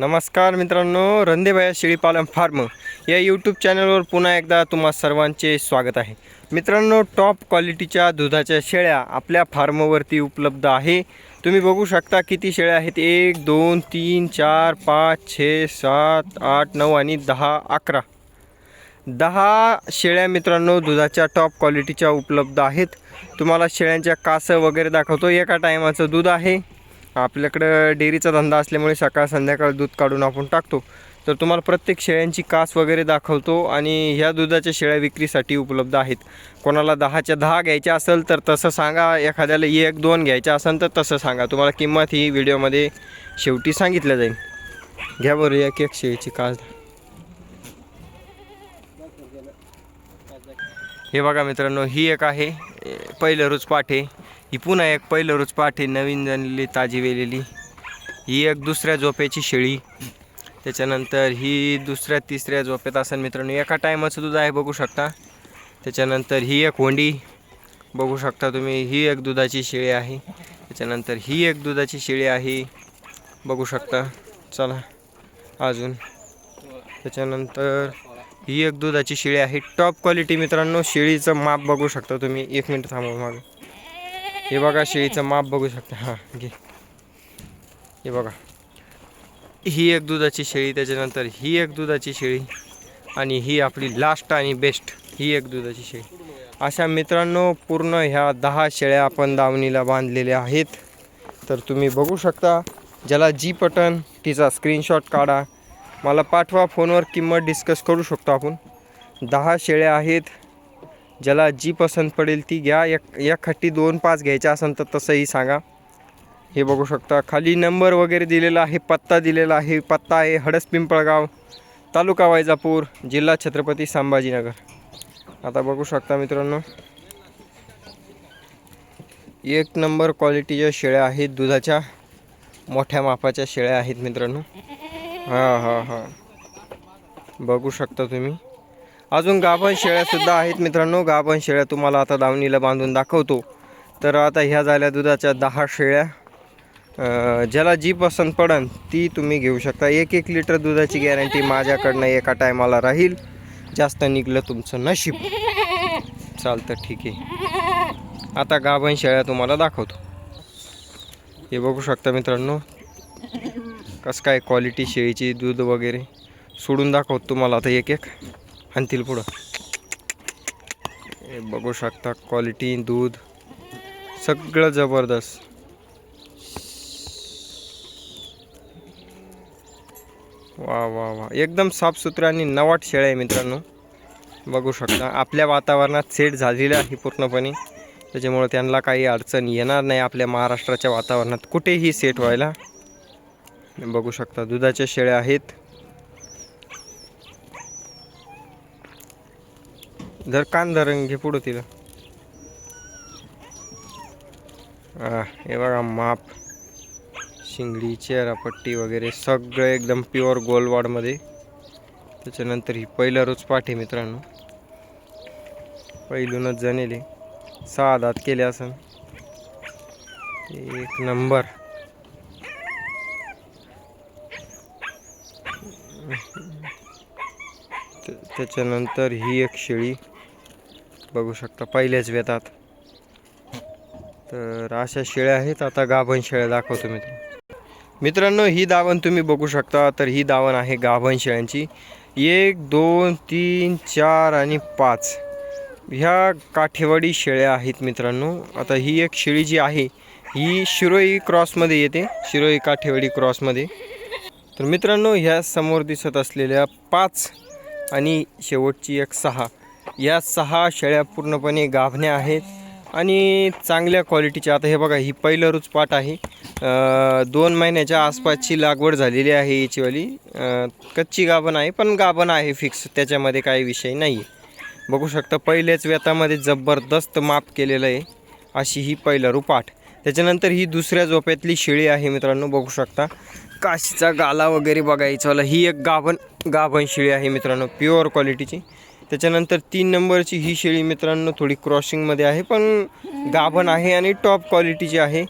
नमस्कार मित्रांनो रंदेबाया शेळीपालन फार्म या यूट्यूब चॅनलवर पुन्हा एकदा तुम्हा सर्वांचे स्वागत आहे. मित्रांनो टॉप क्वालिटीच्या दुधाच्या शेळ्या आपल्या फार्मवरती उपलब्ध आहे. तुम्ही बघू शकता किती शेळ्या आहेत. एक दोन तीन चार पाच छे सात आठ नऊ आणि दहा अकरा. दहा शेळ्या मित्रांनो दुधाच्या टॉप क्वालिटीच्या उपलब्ध आहेत. तुम्हाला शेळ्यांच्या कासं वगैरे दाखवतो. एका टायमाचं दूध आहे. आपल्याकडं डेअरीचा धंदा असल्यामुळे सकाळ संध्याकाळ दूध काढून आपण टाकतो. तर तुम्हाला प्रत्येक शेळ्यांची कास वगैरे दाखवतो आणि ह्या दुधाच्या शेळ्या विक्रीसाठी उपलब्ध आहेत. कोणाला दहाच्या दहा घ्यायच्या असेल तर तसं सांगा. एखाद्याला एक दोन घ्यायच्या असेल तर तसं सांगा. तुम्हाला किंमत ही व्हिडिओमध्ये शेवटी सांगितल्या जाईल. घ्या बरं एक एक शेळीची कास. हे बघा मित्रांनो ही एक आहे पहिलं रोज पाठे ही पुन्हा एक पहिलं रोज पाठे नवीन जणलेली ताजी वेलेली. ही एक दुसऱ्या झोप्याची शेळी. त्याच्यानंतर ही दुसऱ्या तिसऱ्या झोपेत असेल मित्रांनो एका टायमाचं दूध आहे बघू शकता. त्याच्यानंतर ही एक होंडी. बघू शकता तुम्ही ही एक दुधाची शेळी आहे. त्याच्यानंतर ही एक दुधाची शेळी आहे. बघू शकता. चला अजून. त्याच्यानंतर ही एक दुधाची शेळी आहे. टॉप क्वालिटी मित्रांनो शेळीचं माप बघू शकता तुम्ही. एक मिनिट थांबा मागं. हे बघा शेळीचं माप बघू शकता. हां घे. हे बघा. ही एक दुधाची शेळी त्याच्यानंतर ही एक दुधाची शेळी आणि ही आपली लास्ट आणि बेस्ट ही एक दुधाची शेळी. अशा मित्रांनो पूर्ण ह्या दहा शेळ्या आपण दावणीला बांधलेल्या आहेत. तर तुम्ही बघू शकता ज्याला जी पटन तिचा स्क्रीनशॉट काढा. मला पाठवा फोनवर किंमत डिस्कस करू शकतो आपण. दहा शेळ्या आहेत. ज्याला जी पसंत पडेल ती घ्या. एक एक खट्टी दोन पाच घ्यायच्या असेल तर तसंही सांगा. हे बघू शकता. खाली नंबर वगैरे दिलेला आहे पत्ता दिलेला आहे. पत्ता आहे हडस पिंपळगाव तालुका वैजापूर जिल्हा छत्रपती संभाजीनगर. आता बघू शकता मित्रांनो. एक नंबर क्वालिटीच्या शेळ्या आहेत दुधाच्या. मोठ्या मापाच्या शेळ्या आहेत मित्रांनो. हां हां हां. बघू शकता तुम्ही. अजून गाभण शेळ्यासुद्धा आहेत मित्रांनो. गाभण शेळ्या तुम्हाला आता दावणीला बांधून दाखवतो. तर आता ह्या झाल्या दुधाच्या दहा शेळ्या. ज्याला जी पसंत पडन ती तुम्ही घेऊ शकता. एक एक लिटर दुधाची गॅरंटी माझ्याकडनं एका टायमाला राहील. जास्त निघलं तुमचं नशीब. चालतं ठीक आहे. आता गाभण शेळ्या तुम्हाला दाखवतो. हे बघू शकता मित्रांनो. कसं काय क्वालिटी शेळीची दूध वगैरे. सोडून दाखवतो तुम्हाला आता एक एक. आणतील पुढं. हे बघू शकता क्वालिटी दूध सगळं जबरदस्त. वा वा वा. एकदम साफसुथरं आणि नवाट शेळ्या आहे मित्रांनो. बघू शकता आपल्या वातावरणात सेट झालेलं आहे पूर्णपणे. त्याच्यामुळं त्यांना काही अडचण येणार नाही आपल्या महाराष्ट्राच्या वातावरणात. कुठेही सेट व्हायला. बघू शकता दुधाच्या शेळ्या आहेत. धर कान धरण घे पुढं तिला हे बघा माप. शिंगडी चेहरापट्टी वगैरे सगळं एकदम प्युअर गोलवाडमध्ये त्याच्यानंतर ही पहिला रोज पाठी मित्रांनो. पहिलूनच जणेले सहा दात केले असं एक नंबर. त्याच्यानंतर ही एक शेळी. बघू शकता पहिल्याच वेतात. तर अशा शेळ्या आहेत. आता गाभण शेळ्या दाखवतो मी मित्रांनो ही दावण तुम्ही बघू शकता. तर ही दावण आहे गाभण शेळ्यांची. एक दोन तीन चार आणि पाच. ह्या काठेवाडी शेळ्या आहेत मित्रांनो. आता ही एक शेळी जी आहे ही शिरोई क्रॉसमध्ये येते. शिरोई काठेवाडी क्रॉसमध्ये. तर मित्रांनो ह्या समोर दिसत असलेल्या पाच आणि शेवटची एक सहा. या सहा शेळ्या पूर्णपणे गाभण्या आहेत आणि चांगल्या क्वालिटीच्या. आता हे बघा ही पहिलं रुचपाट आहे. दोन महिन्याच्या आसपासची लागवड झालेली आहे याचीवाली. कच्ची गाभण आहे पण गाभण आहे फिक्स त्याच्यामध्ये काही विषय नाही बघू शकता पहिल्याच व्यतामध्ये जबरदस्त माप केलेलं आहे अशी ही पहिलं रुपाट. त्याच्यानंतर ही दुसऱ्या झोप्यातली शेळी आहे मित्रांनो बघू शकता. काशीचा गाला वगैरे बघायचं ही एक गाभण गाभण शेळी आहे मित्रांनो प्युअर क्वालिटीची त्याच्यानंतर तीन नंबरची ही शेळी मित्रांनो थोडी क्रॉसिंगमध्ये आहे पण गाभण आहे आणि टॉप क्वालिटीची आहे.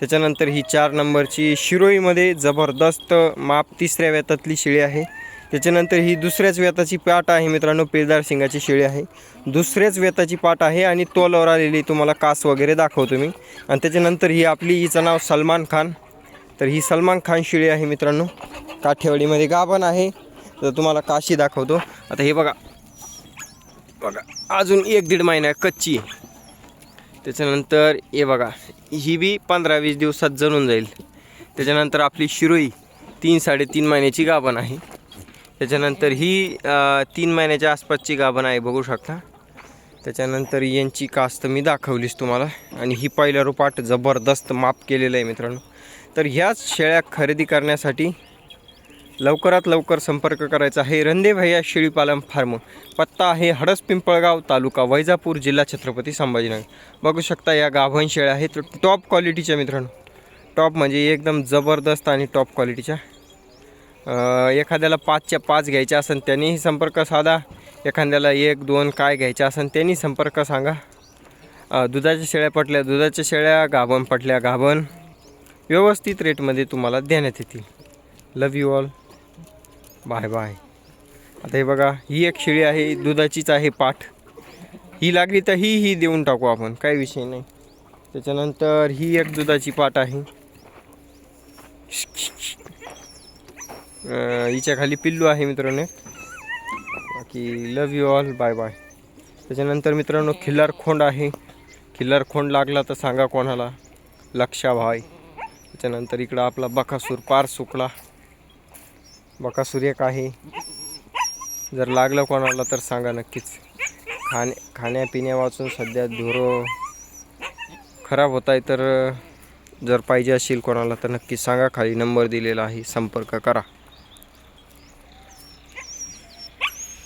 त्याच्यानंतर ही चार नंबरची शिरोईमध्ये जबरदस्त माप तिसऱ्या व्यतातली शेळी आहे. त्याच्यानंतर ही दुसऱ्याच व्यताची पाट आहे मित्रांनो पिळदार शिंगाची शेळी आहे. दुसऱ्याच व्यताची पाट आहे आणि तोलावर आलेली तुम्हाला कास वगैरे दाखवतो मी. आणि त्याच्यानंतर ही आपली हिचं नाव सलमान खान. तर ही सलमान खान शेळी आहे मित्रांनो. काठेवाडीमध्ये गाभण आहे. तर तुम्हाला काशी दाखवतो. आता हे बघा. बघा अजून एक दीड महिना कच्ची त्याच्यानंतर हे बघा ही बी पंधरा वीस दिवसात जळून जाईल. त्याच्यानंतर आपली शिरोई तीन साडेतीन महिन्याची गाभण आहे. त्याच्यानंतर ही तीन महिन्याच्या आसपासची गाभण आहे बघू शकता. त्याच्यानंतर यांची कास्त मी दाखवलीच तुम्हाला. आणि ही पहिल्या रुपाट जबरदस्त माप केलेलं आहे मित्रांनो. तर ह्याच शेळ्या खरेदी करण्यासाठी लवकरात लवकर संपर्क करायचा आहे. रंदे भैया शेळीपालन फार्म. पत्ता आहे हडस पिंपळगाव तालुका वैजापूर जिल्हा छत्रपती संभाजीनगर. बघू शकता या गाभण शेळ्या आहेत. टॉप क्वालिटीच्या मित्रांनो. टॉप म्हणजे एकदम जबरदस्त आणि टॉप क्वालिटीच्या. एखाद्याला पाचच्या पाच घ्यायच्या असेल त्यांनीही संपर्क साधा. एखाद्याला एक दोन काय घ्यायच्या असेल त्यांनी संपर्क सांगा. दुधाच्या शेळ्या पटल्या दुधाच्या शेळ्या गाभण पटल्या गाभण. व्यवस्थित रेटमध्ये तुम्हाला देण्यात येतील. Love you all bye bye. आता हे बघा ही एक शेळी आहे दुधाचीच आहे पाठ. ही लागली तर ही ही देऊन टाकू आपण काही विषय नाही. त्याच्यानंतर ही एक दुधाची पाट आहे. हिच्या खाली पिल्लू आहे मित्रांनो. बाकी love you all bye bye त्याच्यानंतर मित्रांनो खिल्लार खोंड आहे. खिल्लार खोंड लागला तर सांगा कोणाला? लक्षा भाई. त्याच्यानंतर इकडं आपला बकासूर पार सुकला. बका सूर्य आहे. जर लागलं कोणाला तर सांगा नक्कीच. खाणे खाण्यापिण्या वाचून सध्या धुरो खराब होत आहे तर जर पाहिजे असेल कोणाला तर नक्की सांगा. खाली नंबर दिलेला आहे. संपर्क करा.